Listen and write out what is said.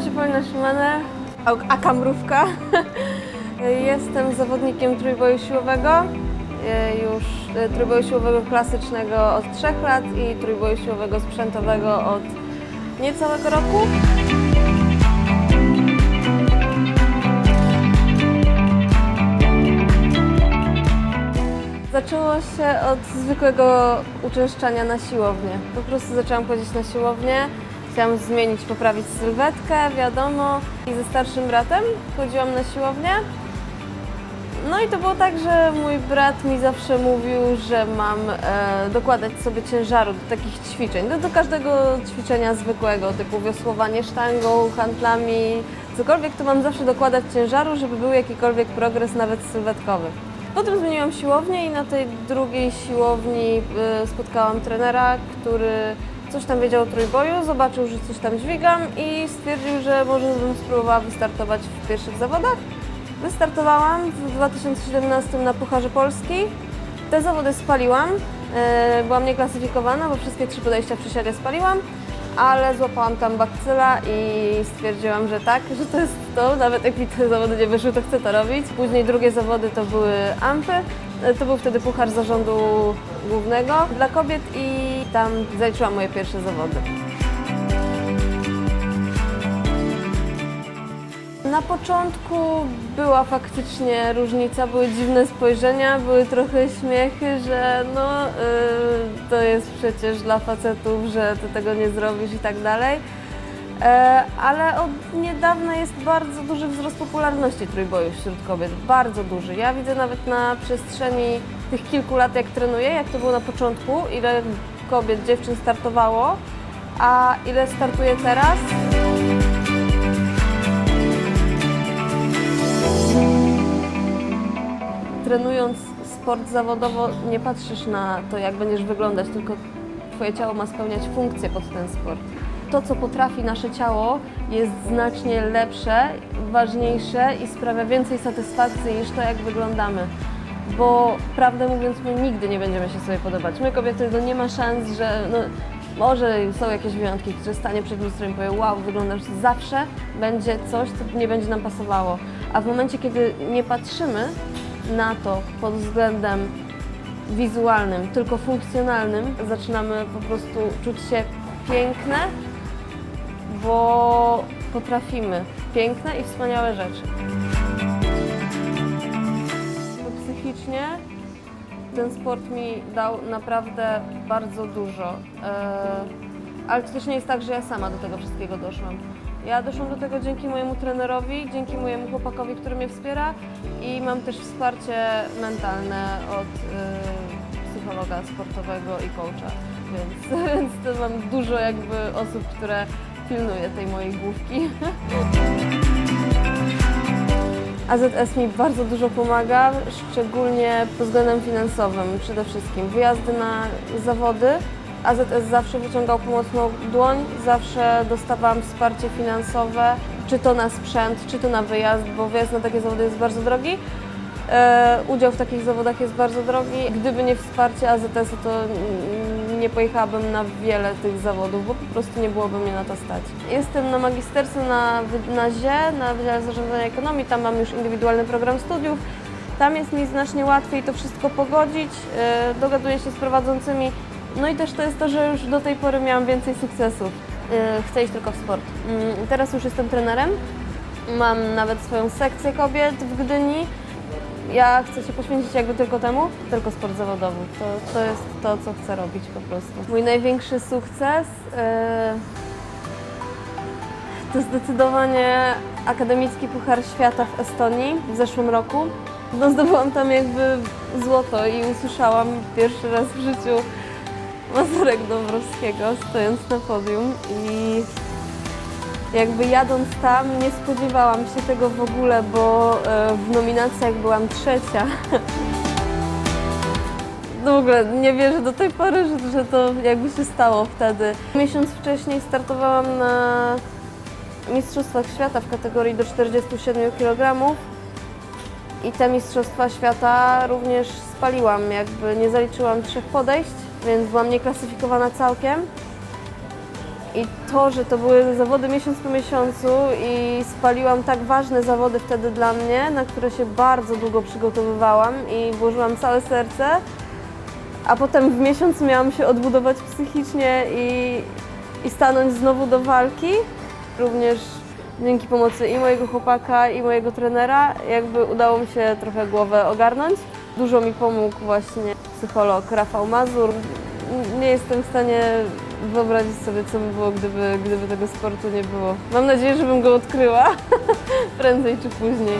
Nazywam się Paulina a- aka Mrówka. Jestem zawodnikiem trójboju siłowego, e, już e, trójboju siłowego klasycznego od 3 lat i trójboju siłowego sprzętowego od niecałego roku. Zaczęło się od zwykłego uczęszczania na siłownię. Po prostu zaczęłam chodzić na siłownię. Chciałam zmienić, poprawić sylwetkę, wiadomo. I ze starszym bratem chodziłam na siłownię. No i to było tak, że mój brat mi zawsze mówił, że mam e, dokładać sobie ciężaru do takich ćwiczeń. No, do każdego ćwiczenia zwykłego, typu wiosłowanie sztangą, handlami, cokolwiek, to mam zawsze dokładać ciężaru, żeby był jakikolwiek progres, nawet sylwetkowy. Potem zmieniłam siłownię i na tej drugiej siłowni e, spotkałam trenera, który coś tam wiedział o trójboju, zobaczył, że coś tam dźwigam i stwierdził, że może bym spróbowała wystartować w pierwszych zawodach. Wystartowałam w 2017 na Pucharze Polski. Te zawody spaliłam. E, Byłam nieklasyfikowana, bo wszystkie trzy podejścia w przysiadzie spaliłam, ale złapałam tam bakcyla i stwierdziłam, że tak, że to jest to. Nawet jak mi te zawody nie wyszły, to chcę to robić. Później drugie zawody to były ampy. To był wtedy Puchar Zarządu Głównego dla kobiet i tam zaliczyłam moje pierwsze zawody. Na początku była faktycznie różnica, były dziwne spojrzenia, były trochę śmiechy, że no y, to jest przecież dla facetów, że ty tego nie zrobisz i tak dalej. E, ale od niedawna jest bardzo duży wzrost popularności trójboju wśród kobiet, bardzo duży. Ja widzę nawet na przestrzeni tych kilku lat, jak trenuję, jak to było na początku, ile kobiet, dziewczyn startowało, a ile startuje teraz. trenując sport zawodowo nie patrzysz na to, jak będziesz wyglądać, tylko Twoje ciało ma spełniać funkcję pod ten sport. To, co potrafi nasze ciało, jest znacznie lepsze, ważniejsze i sprawia więcej satysfakcji niż to, jak wyglądamy. Bo prawdę mówiąc, my nigdy nie będziemy się sobie podobać. My kobiety, no nie ma szans, że no, może są jakieś wyjątki, że stanie przed lustrem i powie, wow, wyglądasz zawsze, będzie coś, co nie będzie nam pasowało. A w momencie, kiedy nie patrzymy na to pod względem wizualnym, tylko funkcjonalnym, zaczynamy po prostu czuć się piękne, bo potrafimy piękne i wspaniałe rzeczy. Psychicznie ten sport mi dał naprawdę bardzo dużo. E, ale to też nie jest tak, że ja sama do tego wszystkiego doszłam. Ja doszłam do tego dzięki mojemu trenerowi, dzięki mojemu chłopakowi, który mnie wspiera i mam też wsparcie mentalne od e, psychologa sportowego i coacha, więc, więc to mam dużo jakby osób, które pilnuje tej mojej główki. AZS mi bardzo dużo pomaga, szczególnie pod względem finansowym przede wszystkim. Wyjazdy na zawody. AZS zawsze wyciągał pomocną dłoń, zawsze dostawałam wsparcie finansowe, czy to na sprzęt, czy to na wyjazd, bo wyjazd na takie zawody jest bardzo drogi. E, udział w takich zawodach jest bardzo drogi. Gdyby nie wsparcie AZS-u, to nie pojechałabym na wiele tych zawodów, bo po prostu nie byłoby mnie na to stać. Jestem na magisterce na, na ZIE, na Wydziale Zarządzania Ekonomii, tam mam już indywidualny program studiów. Tam jest mi znacznie łatwiej to wszystko pogodzić, e, dogaduję się z prowadzącymi. No i też to jest to, że już do tej pory miałam więcej sukcesów. E, Chcę iść tylko w sport. Mm, Teraz już jestem trenerem, mam nawet swoją sekcję kobiet w Gdyni. Ja chcę się poświęcić jakby tylko temu, tylko sport zawodowy. To, to jest to, co chcę robić po prostu. Mój największy sukces e, to zdecydowanie akademicki Puchar Świata w Estonii w zeszłym roku. No, zdobyłam tam jakby złoto i usłyszałam pierwszy raz w życiu Mazurek Dąbrowskiego stojąc na podium i jakby jadąc tam nie spodziewałam się tego w ogóle, bo e, w nominacjach byłam trzecia. No w ogóle nie wierzę do tej pory, że, że to jakby się stało wtedy. Miesiąc wcześniej startowałam na Mistrzostwach Świata w kategorii do 47 kg i te Mistrzostwa Świata również spaliłam, jakby nie zaliczyłam trzech podejść, więc byłam nieklasyfikowana całkiem. I to, że to były zawody miesiąc po miesiącu i spaliłam tak ważne zawody wtedy dla mnie, na które się bardzo długo przygotowywałam i włożyłam całe serce, a potem w miesiąc miałam się odbudować psychicznie i, i stanąć znowu do walki. Również dzięki pomocy i mojego chłopaka, i mojego trenera, jakby udało mi się trochę głowę ogarnąć. Dużo mi pomógł właśnie psycholog Rafał Mazur. Nie jestem w stanie wyobrazić sobie, co by było, gdyby, gdyby tego sportu nie było. Mam nadzieję, że bym go odkryła prędzej czy później.